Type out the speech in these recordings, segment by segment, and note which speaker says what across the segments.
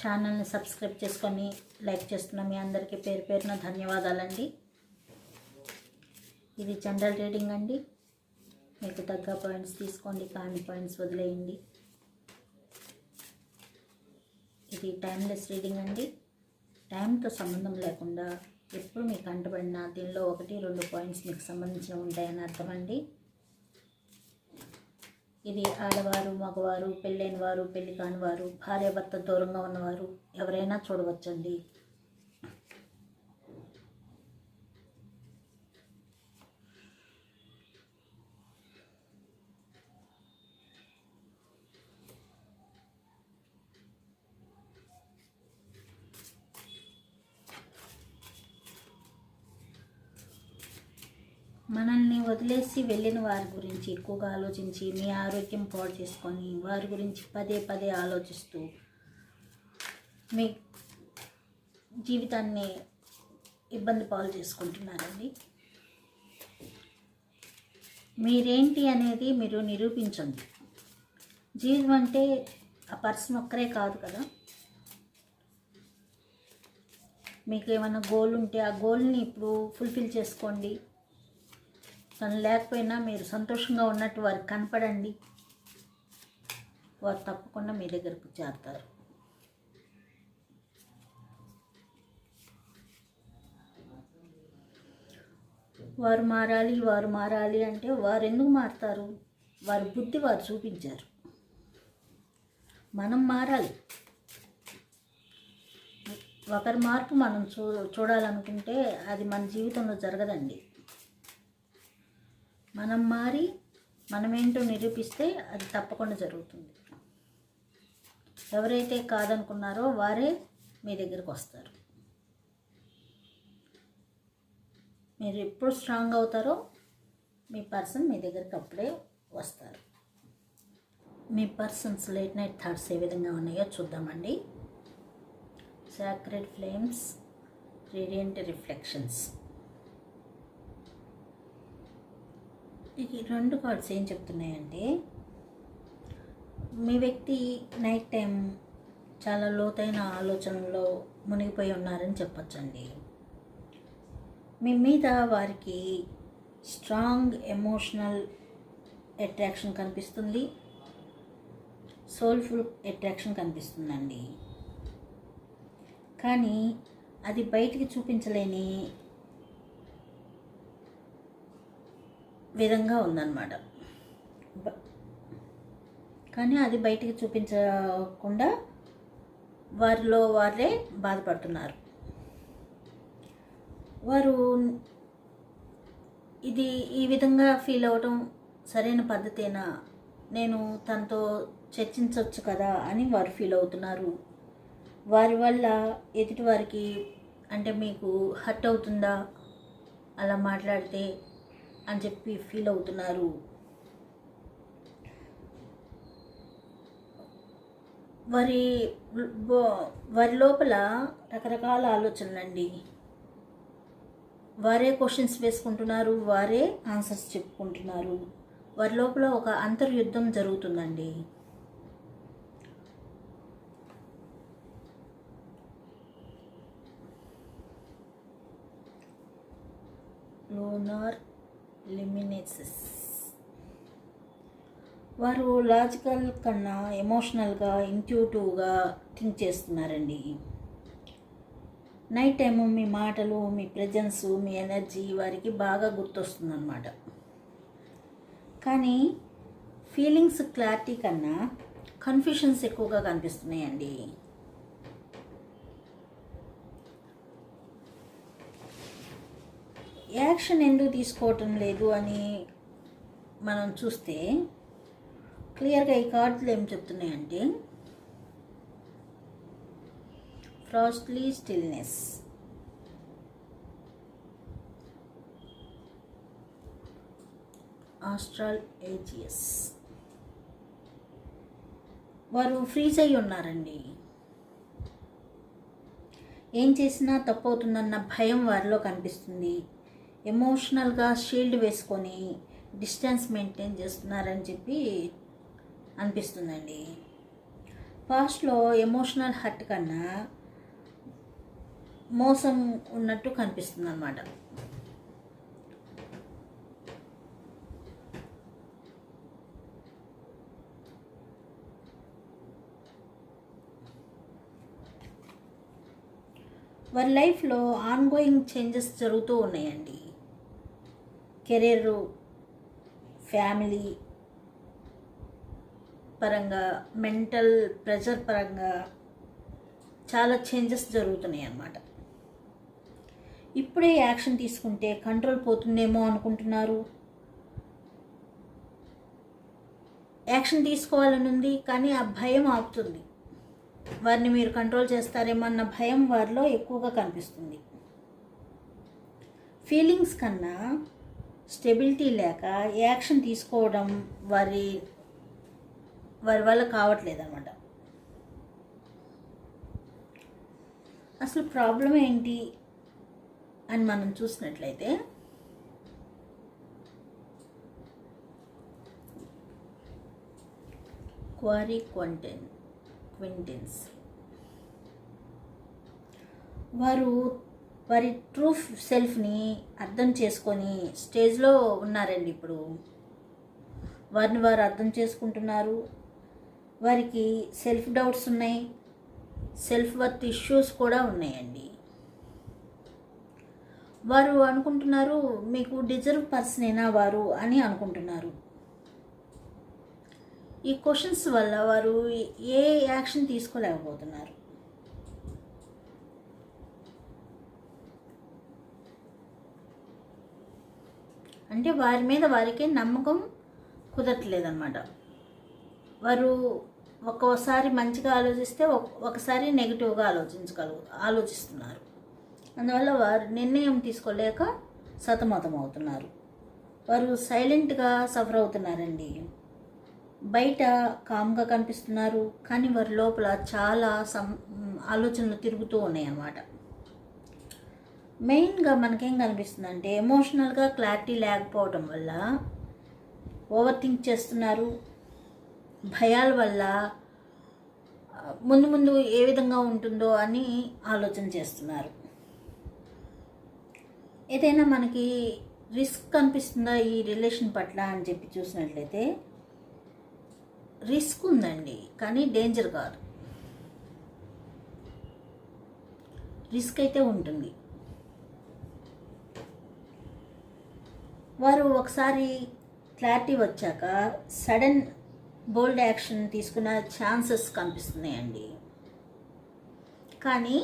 Speaker 1: ఛానల్ని సబ్స్క్రైబ్ చేసుకొని లైక్ చేస్తున్న మీ అందరికీ పేరు పేరున ధన్యవాదాలండి. ఇది జనరల్ రీడింగ్ అండి. మీకు తగ్గ పాయింట్స్ తీసుకోండి కాని పాయింట్స్ వదిలేయండి. ఇది టైమ్లెస్ రీడింగ్ అండి. టైంతో సంబంధం లేకుండా ఎప్పుడు మీకు అంటబడిన దీనిలో ఒకటి రెండు పాయింట్స్ మీకు సంబంధించిన ఉంటాయని అర్థమండి ఇది ఆడవారు మగవారు పెళ్ళైన వారు పెళ్ళి కాని వారు దూరంగా ఉన్నవారు ఎవరైనా చూడవచ్చండి. మనల్ని వదిలేసి వెళ్ళిన వారి గురించి ఎక్కువగా ఆలోచించి మీ ఆరోగ్యం పాడు చేసుకొని వారి గురించి పదే పదే ఆలోచిస్తూ మీ జీవితాన్ని ఇబ్బంది పాలు చేసుకుంటున్నారండి. మీరేంటి అనేది మీరు నిరూపించండి. జీవితం అంటే ఆ పర్సన్ ఒక్కరే కాదు కదా. మీకు ఏమైనా గోల్ ఉంటే ఆ గోల్ని ఇప్పుడు ఫుల్ఫిల్ చేసుకోండి. తను లేకపోయినా మీరు సంతోషంగా ఉన్నట్టు వారికి కనపడండి. వారు తప్పకుండా మీ దగ్గరకు చేరుతారు. వారు మారాలి వారు మారాలి అంటే వారు ఎందుకు మారుతారు? వారి బుద్ధి వారు చూపించారు. మనం మారాలి. ఒకరి మార్పు మనం చూ చూడాలనుకుంటే అది మన జీవితంలో జరగదండి. మనం మారి మనమేంటో నిరూపిస్తే అది తప్పకుండా జరుగుతుంది. ఎవరైతే కాదనుకున్నారో వారే మీ దగ్గరకు వస్తారు. మీరు ఎప్పుడు స్ట్రాంగ్ అవుతారో మీ పర్సన్ మీ దగ్గరికి అప్పుడే వస్తారు. మీ పర్సన్స్ లేట్ నైట్ థాట్స్ ఏ విధంగా ఉన్నాయో చూద్దామండి. సాక్రెడ్ ఫ్లేమ్స్ రేడియంట్ రిఫ్లెక్షన్స్ ఈ రెండు కార్డ్స్ ఏం చెప్తున్నాయంటే మీ వ్యక్తి నైట్ టైం చాలా లోతైన ఆలోచనలో మునిగిపోయి ఉన్నారని చెప్పచ్చండి. మీ మీద వారికి స్ట్రాంగ్ ఎమోషనల్ అట్రాక్షన్ కనిపిస్తుంది. సోల్ఫుల్ అట్రాక్షన్ కనిపిస్తుందండి. కానీ అది బయటికి చూపించలేని విధంగా ఉందన్నమాట. కానీ అది బయటికి చూపించకుండా వారిలో వారే బాధపడుతున్నారు. వారు ఇది ఈ విధంగా ఫీల్ అవ్వటం సరైన పద్ధతేనా? నేను తనతో చర్చించవచ్చు కదా అని వారు ఫీల్ అవుతున్నారు. వారి వల్ల ఎదుటి వారికి అంటే మీకు హర్ట్ అవుతుందా? అలా మాట్లాడితే అని చెప్పి ఫీల్ అవుతున్నారు. వారి వారి లోపల రకరకాల ఆలోచనలండి. వారే క్వశ్చన్స్ వేసుకుంటున్నారు వారే ఆన్సర్స్ చెప్పుకుంటున్నారు. వారి లోపల ఒక అంతర్యుద్ధం జరుగుతుందండి. లోనార్ లిమినేసిస్ వారు లాజికల్ కన్నా ఎమోషనల్గా ఇంట్యూటివ్గా థింక్ చేస్తున్నారండి. నైట్ టైము మీ మాటలు మీ ప్రజెన్స్ మీ ఎనర్జీ వారికి బాగా గుర్తొస్తుందన్నమాట. కానీ ఫీలింగ్స్ క్లారిటీ కన్నా కన్ఫ్యూషన్స్ ఎక్కువగా కనిపిస్తున్నాయండి. యాక్షన్ ఎందుకు తీసుకోవటం లేదు అని మనం చూస్తే క్లియర్గా ఈ కార్డులు ఏం చెప్తున్నాయంటే ఫ్రాస్ట్లీ స్టిల్నెస్ ఆస్ట్రాల్ ఏజియస్ వారు ఫ్రీజ్ అయి ఉన్నారండి. ఏం చేసినా తప్పవుతుందన్న భయం వారిలో కనిపిస్తుంది. ఎమోషనల్గా షీల్డ్ వేసుకొని డిస్టెన్స్ మెయింటైన్ చేస్తున్నారని చెప్పి అనిపిస్తుందండి. పాస్ట్లో ఎమోషనల్ హర్ట్ కన్నా మోసం ఉన్నట్టు కనిపిస్తుంది అన్నమాట వారి లైఫ్లో ఆన్గోయింగ్ చేంజెస్ జరుగుతూ ఉన్నాయండి. కెరీర్ ఫ్యామిలీ పరంగా మెంటల్ ప్రెషర్ పరంగా చాలా చేంజెస్ జరుగుతున్నాయి అన్నమాట. ఇప్పుడే యాక్షన్ తీసుకుంటే కంట్రోల్ పోతుందేమో అనుకుంటున్నారు. యాక్షన్ తీసుకోవాలని ఉంది కానీ ఆ భయం ఆపుతుంది. వారిని మీరు కంట్రోల్ చేస్తారేమో అన్న భయం వారిలో ఎక్కువగా కనిపిస్తుంది. ఫీలింగ్స్ కన్నా స్టెబిలిటీ లేక యాక్షన్ తీసుకోవడం వారి వారి వల్ల కావట్లేదు అనమాట అసలు ప్రాబ్లం ఏంటి అని మనం చూసినట్లయితే క్వారీ క్వంటెన్ క్వింటెన్స్. వారు వారి ట్రూ సెల్ఫ్ని అర్థం చేసుకొని స్టేజ్లో ఉన్నారండి ఇప్పుడు. వారిని వారు అర్థం చేసుకుంటున్నారు. వారికి సెల్ఫ్ డౌట్స్ ఉన్నాయి. సెల్ఫ్ వర్త్ ఇష్యూస్ కూడా ఉన్నాయండి. వారు అనుకుంటున్నారు మీకు డిజర్వ్ పర్సనేనా వారు? అని అనుకుంటున్నారు. ఈ క్వశ్చన్స్ వల్ల వారు ఏ యాక్షన్ తీసుకోలేకపోతున్నారు. అంటే వారి మీద వారికి నమ్మకం కుదరట్లేదన్నమాట. వారు ఒక్కోసారి మంచిగా ఆలోచిస్తే ఒకసారి నెగిటివ్గా ఆలోచించగలుగు ఆలోచిస్తున్నారు. అందువల్ల వారు నిర్ణయం తీసుకోలేక సతమతం అవుతున్నారు. వారు సైలెంట్గా సఫర్ అవుతున్నారండి. బయట కామ్గా కనిపిస్తున్నారు కానీ వారి లోపల చాలా సం ఆలోచనలు తిరుగుతూ ఉన్నాయి అన్నమాట మెయిన్గా మనకేం కనిపిస్తుందంటే ఎమోషనల్గా క్లారిటీ లేకపోవడం వల్ల ఓవర్ థింక్ చేస్తున్నారు భయాల వల్ల ముందు ముందు ఏ విధంగా ఉంటుందో అని ఆలోచన చేస్తున్నారు. ఏదైనా మనకి రిస్క్ కనిపిస్తుందా ఈ రిలేషన్ పట్ల అని చెప్పి చూసినట్లయితే రిస్క్ ఉందండి కానీ డేంజర్ కాదు. రిస్క్ అయితే ఉంటుంది. వారు ఒకసారి క్లారిటీ వచ్చాక సడన్ బోల్డ్ యాక్షన్ తీసుకున్న ఛాన్సెస్ కనిపిస్తున్నాయండి. కానీ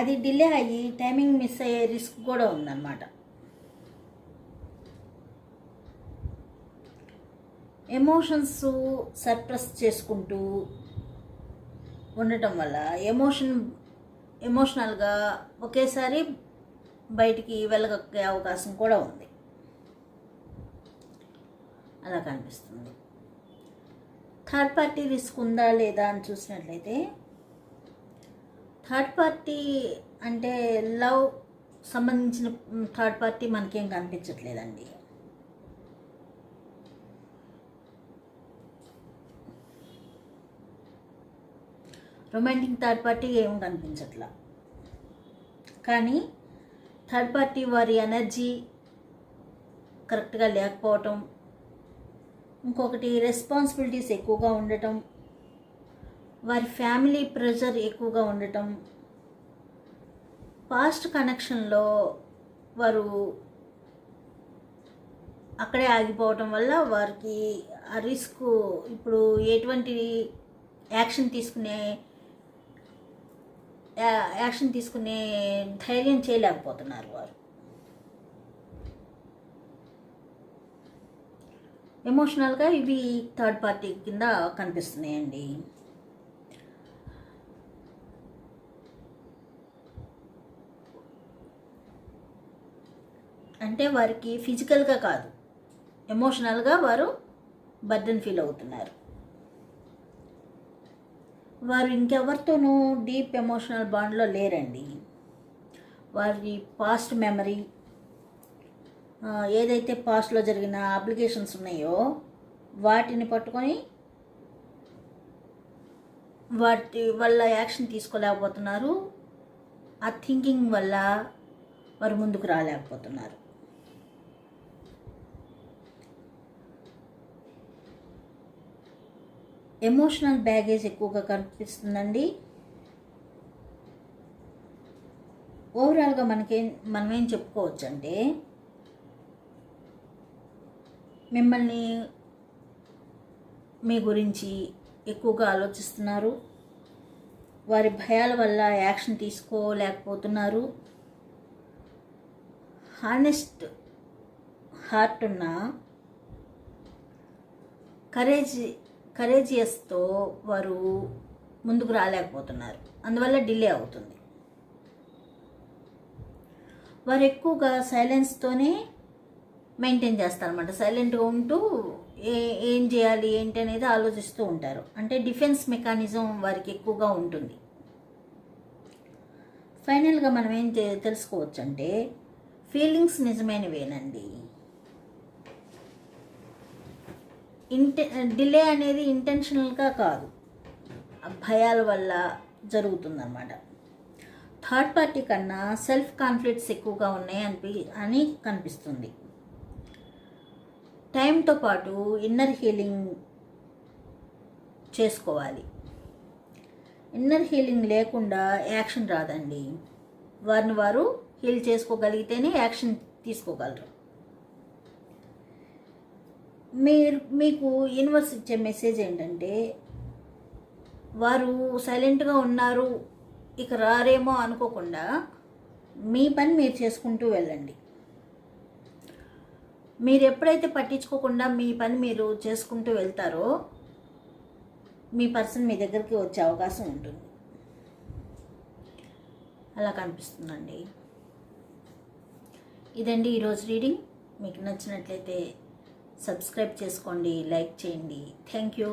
Speaker 1: అది డిలే అయ్యి టైమింగ్ మిస్ అయ్యే రిస్క్ కూడా ఉందన్నమాట. ఎమోషన్స్ సర్ప్రెస్ చేసుకుంటూ ఉండటం వల్ల ఎమోషన్ ఎమోషనల్గా ఒకేసారి బయటికి వెళ్ళగక్కే అవకాశం కూడా ఉంది. అలా కనిపిస్తుంది. థర్డ్ పార్టీ రిస్క్ ఉందా లేదా అని చూసినట్లయితే థర్డ్ పార్టీ అంటే లవ్ సంబంధించిన థర్డ్ పార్టీ మనకేం కనిపించట్లేదండి. రొమాంటిక్ థర్డ్ పార్టీ ఏం కనిపించట్లా? కానీ థర్డ్ పార్టీ వారి ఎనర్జీ కరెక్ట్గా లేకపోవటం ఇంకొకటి రెస్పాన్సిబిలిటీస్ ఎక్కువగా ఉండటం వారి ఫ్యామిలీ ప్రెషర్ ఎక్కువగా ఉండటం పాస్ట్ కనెక్షన్లో వారు అక్కడే ఆగిపోవటం వల్ల వారికి ఆ రిస్క్ ఇప్పుడు ఎటువంటి యాక్షన్ తీసుకునే యా- యాక్షన్ తీసుకునే ధైర్యం చేయలేకపోతున్నారు వారు. ఎమోషనల్గా ఇవి థర్డ్ పార్టీ కింద కనిపిస్తున్నాయండి. అంటే వారికి ఫిజికల్గా కాదు ఎమోషనల్గా వారు బర్డెన్ ఫీల్ అవుతున్నారు. వారు ఇంకెవరితోనూ డీప్ ఎమోషనల్ బాండ్లో లేరండి. వారి పాస్ట్ మెమరీ ఏదైతే పాస్ట్లో జరిగిన అప్లికేషన్స్ ఉన్నాయో వాటిని పట్టుకొని వాటి వల్ల యాక్షన్ తీసుకోలేకపోతున్నారు. ఆ థింకింగ్ వల్ల వారు ముందుకు రాలేకపోతున్నారు. ఎమోషనల్ బ్యాగేజ్ ఎక్కువగా కనిపిస్తుందండి. ఓవరాల్గా మనకేం మనమేం చెప్పుకోవచ్చు అంటే మిమ్మల్ని మీ గురించి ఎక్కువగా ఆలోచిస్తున్నారు. వారి భయాల వల్ల యాక్షన్ తీసుకోలేకపోతున్నారు. హానెస్ట్ హార్ట్ ఉన్న కరేజ్ కరేజియస్తో వారు ముందుకు రాలేకపోతున్నారు. అందువల్ల డిలే అవుతుంది. వారు ఎక్కువగా సైలెన్స్తోనే మెయింటైన్ చేస్తారన్నమాట. సైలెంట్గా ఉంటూ ఏ ఏం చేయాలి ఏంటి అనేది ఆలోచిస్తూ ఉంటారు. అంటే డిఫెన్స్ మెకానిజం వారికి ఎక్కువగా ఉంటుంది. ఫైనల్గా మనం ఏం తెలుసుకోవచ్చు అంటే ఫీలింగ్స్ నిజమైనవేనండి. ఇంటె డిలే అనేది ఇంటెన్షనల్గా కాదు. భయాల వల్ల జరుగుతుందన్నమాట. థర్డ్ పార్టీ కన్నా సెల్ఫ్ కాన్ఫ్లిక్ట్స్ ఎక్కువగా ఉన్నాయి అనిపి అని కనిపిస్తుంది. టైంతో పాటు ఇన్నర్ హీలింగ్ చేసుకోవాలి. ఇన్నర్ హీలింగ్ లేకుండా యాక్షన్ రాదండి. వారిని వారు హీల్ చేసుకోగలిగితేనే యాక్షన్ తీసుకోగలరు. మీరు మీకు యూనివర్స్ ఇచ్చే మెసేజ్ ఏంటంటే వారు సైలెంట్గా ఉన్నారు ఇక రారేమో అనుకోకుండా మీ పని మీరు చేసుకుంటూ వెళ్ళండి. మీరు ఎప్పుడైతే పట్టించుకోకుండా మీ పని మీరు చేసుకుంటూ వెళ్తారో మీ పర్సన్ మీ దగ్గరికి వచ్చే అవకాశం ఉంటుంది. అలా కనిపిస్తుందండి. ఇదండి ఈరోజు రీడింగ్. మీకు నచ్చినట్లయితే సబ్స్క్రైబ్ చేసుకోండి లైక్ చేయండి. Thank you.